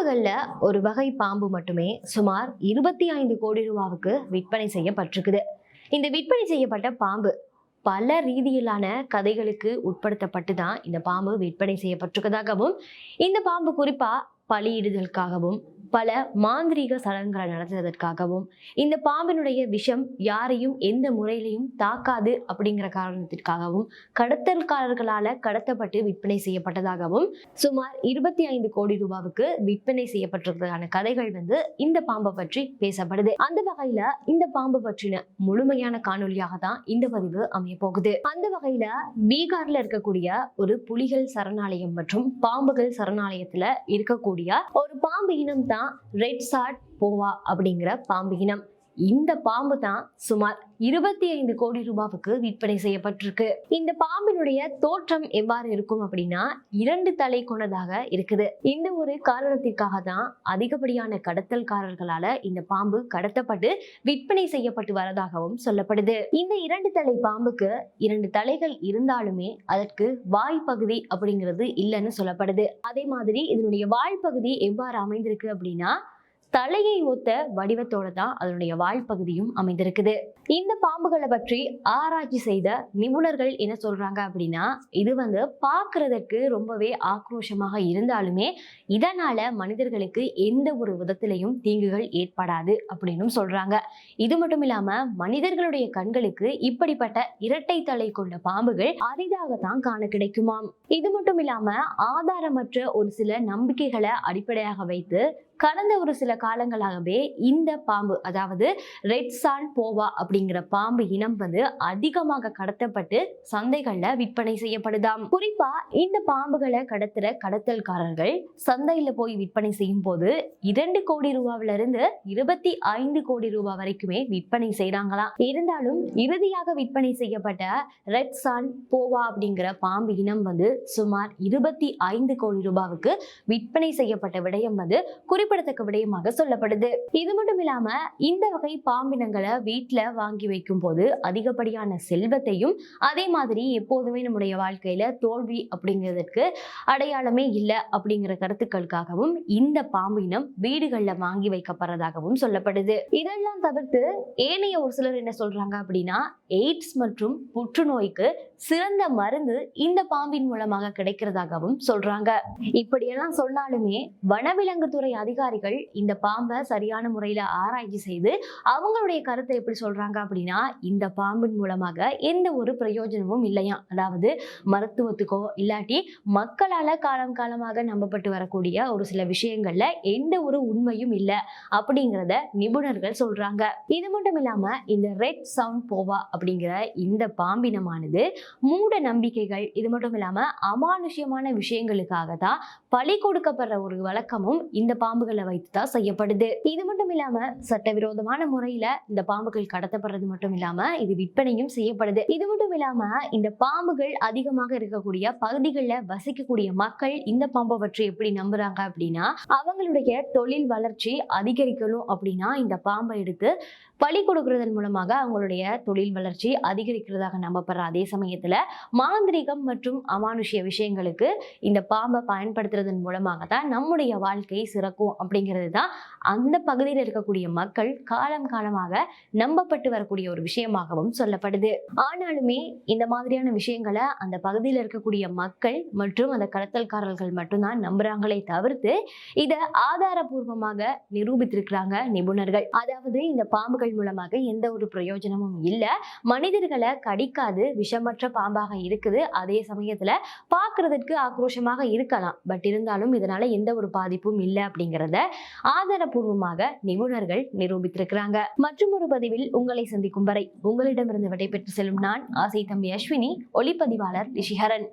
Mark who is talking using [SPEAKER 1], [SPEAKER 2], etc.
[SPEAKER 1] பாம்புகளில் ஒரு வகை பாம்பு மட்டுமே சுமார் இருபத்தி ஐந்து கோடி ரூபாவுக்கு விற்பனை செய்யப்பட்டிருக்குது. இந்த விற்பனை செய்யப்பட்ட பாம்பு பல ரீதியிலான கதைகளுக்கு உட்படுத்தப்பட்டு தான் இந்த பாம்பு விற்பனை செய்யப்பட்டிருக்கதாகவும் இந்த பாம்பு குறிப்பாக பலியிடுதலுக்காகவும் பல மாந்திரீக சடங்குகளை நடத்துவதற்காகவும் இந்த பாம்பினுடைய விஷம் யாரையும் எந்த முறையிலையும் தாக்காது அப்படிங்கிற காரணத்திற்காகவும் கடத்தல்காரர்களால கடத்தப்பட்டு விற்பனை செய்யப்பட்டதாகவும் சுமார் இருபத்தி ஐந்து கோடி ரூபாவுக்கு விற்பனை செய்யப்பட்டிருக்கிறதான கதைகள் வந்து இந்த பாம்பை பற்றி பேசப்படுது. அந்த வகையில இந்த பாம்பு பற்றின முழுமையான காணொலியாக தான் இந்த பதிவு அமைய போகுது அந்த வகையில பீகார்ல இருக்கக்கூடிய ஒரு புலிகள் சரணாலயம் மற்றும் பாம்புகள் சரணாலயத்துல இருக்கக்கூடிய ஒரு பாம்பு இனம் தான் ரெட் சாட் போவா அப்படிங்கிற பாம்பு இனம். இந்த பாம்பு தான் சுமார் இருபத்தி ஐந்து கோடி ரூபாவுக்கு விற்பனை செய்யப்பட்டிருக்கு. இந்த பாம்பினுடைய தோற்றம் எவ்வாறு இருக்கும் அப்படின்னா இரண்டு தலை கொண்டதாக இருக்குது. இந்த ஒரு காரணத்திற்காக தான் அதிகப்படியான கடத்தல்காரர்களால இந்த பாம்பு கடத்தப்பட்டு விற்பனை செய்யப்பட்டு வரதாகவும் சொல்லப்படுது. இந்த இரண்டு தலை பாம்புக்கு இரண்டு தலைகள் இருந்தாலுமே அதற்கு வாய் பகுதி அப்படிங்கிறது இல்லைன்னு சொல்லப்படுது. அதே மாதிரி இதனுடைய வாய் பகுதி எவ்வாறு அமைந்திருக்கு அப்படின்னா தலையை ஒத்த வடிவத்தோட தான் அதனுடைய வால்பகுதியும் அமைந்திருக்குது. இந்த பாம்புகளை பற்றி ஆராய்ச்சி செய்த நிபுணர்கள் என்ன சொல்றாங்க அப்படின்னா இது வந்து பார்க்கறதற்கு ரொம்பவே ஆக்ரோஷமாக இருந்தாலுமே இதனால மனிதர்களுக்கு எந்த ஒரு விதத்திலையும் தீங்குகள் ஏற்படாது அப்படின்னு சொல்றாங்க. இது மட்டும் இல்லாம மனிதர்களுடைய கண்களுக்கு இப்படிப்பட்ட இரட்டை தலை கொண்ட பாம்புகள் அரிதாகத்தான் காண கிடைக்குமாம். இது மட்டும் இல்லாம ஆதாரமற்ற ஒரு சில நம்பிக்கைகளை அடிப்படையாக வைத்து கடந்த ஒரு சில காலங்களாகவே இந்த பாம்பு அதாவது ரெட் சான் போவா அப்படிங்கிற பாம்பு இனம் வந்து அதிகமாக கடத்தப்பட்டு சந்தைகள்ல விற்பனை செய்யப்படுதாம். குறிப்பா இந்த பாம்புகளை கடத்துற கடத்தல்காரர்கள் சந்தையில போய் விற்பனை செய்யும் போது இரண்டு கோடி ரூபாவில இருந்து இருபத்தி ஐந்து கோடி ரூபாய் வரைக்குமே விற்பனை செய்யறாங்களாம் இருந்தாலும் இறுதியாக விற்பனை செய்யப்பட்ட ரெட் சான் போவா அப்படிங்கிற பாம்பு இனம் வந்து சுமார் இருபத்தி ஐந்து கோடி ரூபாவுக்கு விற்பனை செய்யப்பட்ட விடயம் வந்து குறிப்பிடத்தக்க விடயமாக சொல்லப்படுது. இது மட்டும் இல்லாம இந்த வகை பாம்பினங்களை வீட்டுல வாங்கி வைக்கும் போது அதிகப்படியான செல்வத்தையும் அதே மாதிரி எப்போதுமே நம்முடைய வாழ்க்கையில தோல்வி அப்படிங்கிறதுக்கு அடையாளமே இல்லை அப்படிங்கிற கருத்துக்களுக்காகவும் இந்த பாம்பினம் வீடுகளில் வீடுகள்ல வாங்கி வைக்கப்படுறதாகவும் சொல்லப்படுது. இதெல்லாம் தவிர்த்து ஏனைய ஒரு சிலர் என்ன சொல்றாங்க அப்படின்னா எய்ட்ஸ் மற்றும் புற்றுநோய்க்கு சிறந்த மருந்து இந்த பாம்பின் மூலமாக கிடைக்கிறதாகவும் சொல்றாங்க. இப்படியெல்லாம் சொன்னாலுமே வனவிலங்கு துறை வனவிலங்குத்துறை அதிகாரிகள் இந்த பாம்பை சரியான முறையில் ஆராய்ச்சி செய்து அவங்களுடைய கருத்தை எப்படி சொல்றாங்க அப்படின்னா இந்த பாம்பின் மூலமாக எந்த ஒரு பிரயோஜனமும் இல்லையா? அதாவது மருத்துவத்துக்கோ இல்லாட்டி மக்களால் காலம் காலமாக நம்பப்பட்டு வரக்கூடிய ஒரு சில விஷயங்களில் எந்த ஒரு உண்மையும் இல்லை அப்படிங்கிறத நிபுணர்கள் சொல்றாங்க. இது மட்டும் இல்லாமல் இந்த ரெட் சவுண்ட் போவா அப்படிங்கிற இந்த பாம்பினமானது மூட நம்பிக்கைகள் இது மட்டும் இல்லாமல் அமானுஷ்யமான விஷயங்களுக்காக தான் பலி கொடுக்கப்படுற ஒரு வழக்கமும் இந்த பாம்புகள் வைத்து தான் செய்யப்படுது. இது மட்டும் இல்லாம சட்டவிரோதமான முறையில இந்த பாம்புகள் கடத்தப்படுறது மட்டும் இல்லாம இது விற்பனையும் செய்யப்படுது. இது மட்டும் இல்லாம இந்த பாம்புகள் அதிகமாக இருக்கக்கூடிய பகுதிகளில் வசிக்கக்கூடிய மக்கள் இந்த பாம்பை பற்றி எப்படி நம்புறாங்க அப்படின்னா அவங்களுடைய தொழில் வளர்ச்சி அதிகரிக்கணும் அப்படின்னா இந்த பாம்பை எடுத்து பலி கொடுக்கறதன் மூலமாக அவங்களுடைய தொழில் வளர்ச்சி அதிகரிக்கிறதாக நம்பப்படுற அதே சமயத்துல மாந்திரிகம் மற்றும் அமானுஷ்ய விஷயங்களுக்கு இந்த பாம்பை பயன்படுத்துறதன் மூலமாக தான் நம்முடைய வாழ்க்கை சிறக்கும் அப்படிங்கிறது தான் அந்த பகுதியில் இருக்கக்கூடிய மக்கள் காலம் காலமாக நம்பப்பட்டு வரக்கூடிய ஒரு விஷயமாகவும் சொல்லப்படுது. ஆனாலுமே இந்த மாதிரியான விஷயங்களை அந்த பகுதியில் இருக்கக்கூடிய மக்கள் மற்றும் அந்த கடத்தல்காரர்கள் மட்டும்தான் நம்புறாங்களே தவிர்த்து இதை ஆதாரபூர்வமாக நிரூபித்திருக்கிறாங்க நிபுணர்கள். அதாவது இந்த பாம்புகள் மூலமாக எந்த ஒரு பிரயோஜனமும் இல்லை. மனிதர்களை கடிக்காது விஷமற்ற பாம்பாக இருக்குது. அதே சமயத்தில் பார்க்கறதுக்கு ஆக்ரோஷமாக இருக்கலாம். பட் இருந்தாலும் இதனால எந்த ஒரு பாதிப்பும் இல்லை அப்படிங்கிறத ஆதாரபூர்வமாக நிபுணர்கள் நிரூபித்திருக்கிறாங்க. மற்றும் ஒரு பதிவில் உங்களை சந்திக்கும் வரை உங்களிடமிருந்து விடைபெற்று செல்லும் நான் ஆசை தம்பி அஸ்வினி ஒளிப்பதிவாளர் ரிஷிஹரன்